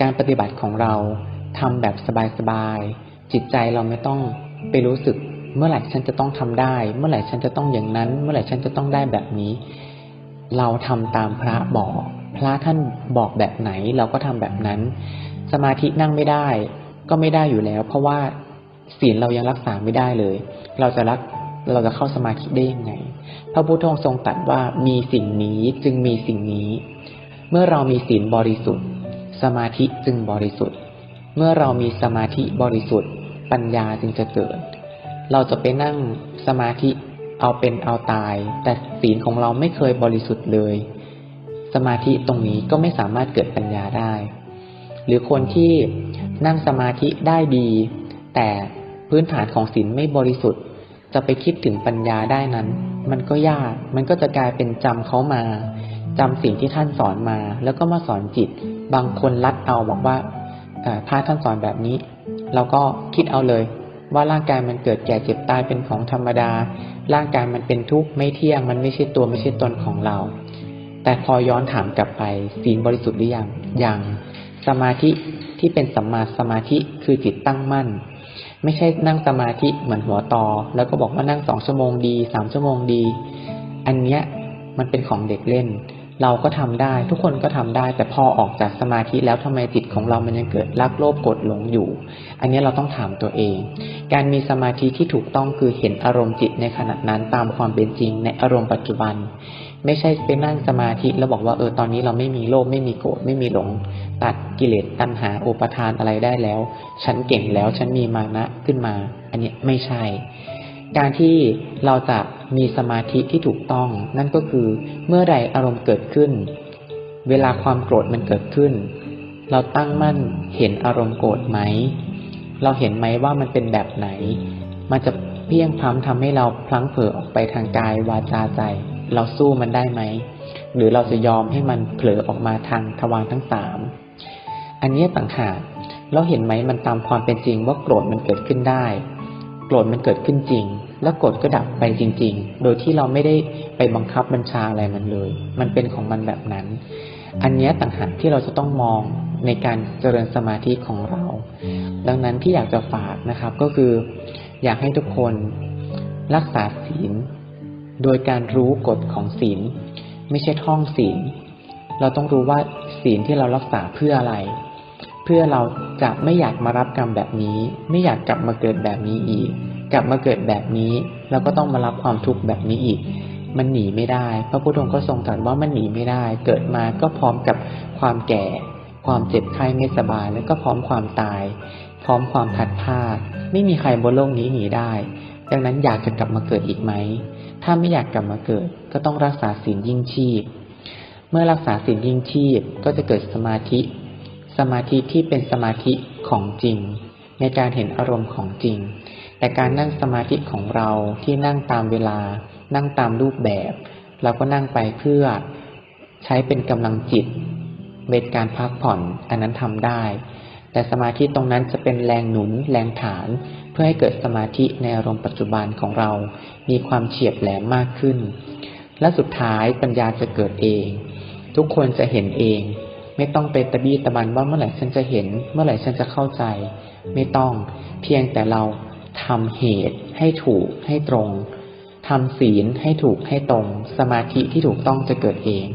การปฏิบัติของเราทำแบบสบายๆ จิตใจเราไม่ต้องไปรู้สึกเมื่อไหร่ฉันจะต้องทำได้ เมื่อไหร่ฉันจะต้องอย่างนั้น เมื่อไหร่ฉันจะต้องได้แบบนี้ เราทำตามพระบอก พระท่านบอกแบบไหนเราก็ทำแบบนั้น สมาธินั่งไม่ได้ ก็ไม่ได้อยู่แล้ว เพราะว่าศีลเรายังรักษาไม่ได้เลย เราจะรักเราจะเข้าสมาธิได้ยังไง พระพุทธองค์ทรงตรัสว่ามีสิ่งนี้จึงมีสิ่งนี้ เมื่อเรามีศีลบริสุทธิ์ สมาธิจึงบริสุทธิ์ เมื่อเรามีสมาธิบริสุทธิ์ ปัญญาจึงจะเกิด เราจะไปนั่งสมาธิเอาเป็นเอาตาย แต่ศีลของเราไม่เคยบริสุทธิ์เลย สมาธิตรงนี้ก็ไม่สามารถเกิดปัญญาได้ หรือคนที่นั่งสมาธิได้ดี แต่พื้นฐานของศีลไม่บริสุทธิ์ จะไปคิดถึงปัญญาได้นั้น มันก็ยาก มันก็จะกลายเป็นจำเขามา จำสิ่งที่ท่านสอนมา แล้วก็มาสอนจิต บางคนลัดเอาบอกว่าพระท่านสอนแบบนี้ เราก็คิดเอาเลย ว่าร่างกายมันเกิดแก่เจ็บตายเป็นของธรรมดา ร่างกายมันเป็นทุกข์ไม่เที่ยง มันไม่ใช่ตัวไม่ใช่ตนของเรา แต่พอย้อนถามกลับไปศีลบริสุทธิ์หรือยังยังสมาธิที่เป็นสัมมาสมาธิคือจิตตั้งมั่น ไม่ใช่นั่งสมาธิเหมือนหัวตอ แล้วก็บอกว่านั่งสองชั่วโมงดีสามชั่วโมงดี อันเนี้ยมันเป็นของเด็กเล่น เราก็ทำได้ ทุกคนก็ทำได้ แต่พอออกจากสมาธิแล้วทำไมจิตของเรามันยังเกิดรักโลภโกรธหลงอยู่ อันนี้เราต้องถามตัวเอง การมีสมาธิที่ถูกต้องคือเห็นอารมณ์จิตในขณะนั้นตามความเป็นจริงในอารมณ์ปัจจุบัน ไม่ใช่ไปนั่งสมาธิแล้วบอกว่าเออตอนนี้เราไม่มีโลภไม่มีโกรธไม่มีหลง ตัดกิเลสตัณหาอุปทานอะไรได้แล้ว ฉันเก่งแล้วฉันมีมานะขึ้นมา อันนี้ไม่ใช่ การที่เราจะมีสมาธิที่ถูกต้อง นั่นก็คือเมื่อใดอารมณ์เกิดขึ้น เวลาความโกรธมันเกิดขึ้น เราตั้งมั่นเห็นอารมณ์โกรธไหม เราเห็นไหมว่ามันเป็นแบบไหน มันจะเพียงพล้ำทำให้เราพลั้งเผลอออกไปทางกายวาจาใจ เราสู้มันได้ไหม หรือเราจะยอมให้มันเผลอออกมาทางทวารทั้งสามอันนี้ต่างหากเราเห็นไหมมันตามความเป็นจริงว่าโกรธมันเกิดขึ้นได้ โกรธมันเกิดขึ้นจริง แล้วโกรธก็ดับไปจริง ๆ โดยที่เราไม่ได้ไปบังคับบัญชาอะไรมันเลย มันเป็นของมันแบบนั้น อันนี้ต่างหากที่เราจะต้องมองในการเจริญสมาธิของเรา ดังนั้นที่อยากจะฝากนะครับก็คือ อยากให้ทุกคนรักษาศีล โดยการรู้กฎของศีล ไม่ใช่ท่องศีล เราต้องรู้ว่าศีลที่เรารักษาเพื่ออะไร พื่อเราจะไม่อยากมารับกรรมแบบนี้ ไม่อยากกลับมาเกิดแบบนี้อีก กลับมาเกิดแบบนี้เราก็ต้องมารับความทุกข์แบบนี้อีก มันหนีไม่ได้ พระพุทธองค์ก็ทรงตรัสว่ามันหนีไม่ได้ เกิดมาก็พร้อมกับความแก่ ความเจ็บไข้ไม่สบายแล้วก็พร้อมความตาย พร้อมความพัดพาดไม่มีใครบนโลกนี้หนีได้ ดังนั้นอยากจะกลับมาเกิดอีกไหมถ้าไม่อยากกลับมาเกิด ก็ต้องรักษาศีลยิ่งชีพ เมื่อรักษาศีลยิ่งชีพก็จะเกิดสมาธิ สมาธิที่เป็นสมาธิของจริง ในการเห็นอารมณ์ของจริง แต่การนั่งสมาธิของเราที่นั่งตามเวลา นั่งตามรูปแบบ เราก็นั่งไปเพื่อใช้เป็นกำลังจิตเป็นการพักผ่อนอันนั้นทำได้ แต่สมาธิตรงนั้นจะเป็นแรงหนุนแรงฐาน เพื่อให้เกิดสมาธิในอารมณ์ปัจจุบันของเรา มีความเฉียบแหลมมากขึ้น และสุดท้ายปัญญาจะเกิดเอง ทุกคนจะเห็นเอง ไม่ต้องไปตะบี้ตะบันว่าเมื่อไหร่ฉันจะเห็น เมื่อไหร่ฉันจะเข้าใจ ไม่ต้องเพียงแต่เราทำเหตุให้ถูกให้ตรงทำศีลให้ถูกให้ตรง สมาธิที่ถูกต้องจะเกิดเอง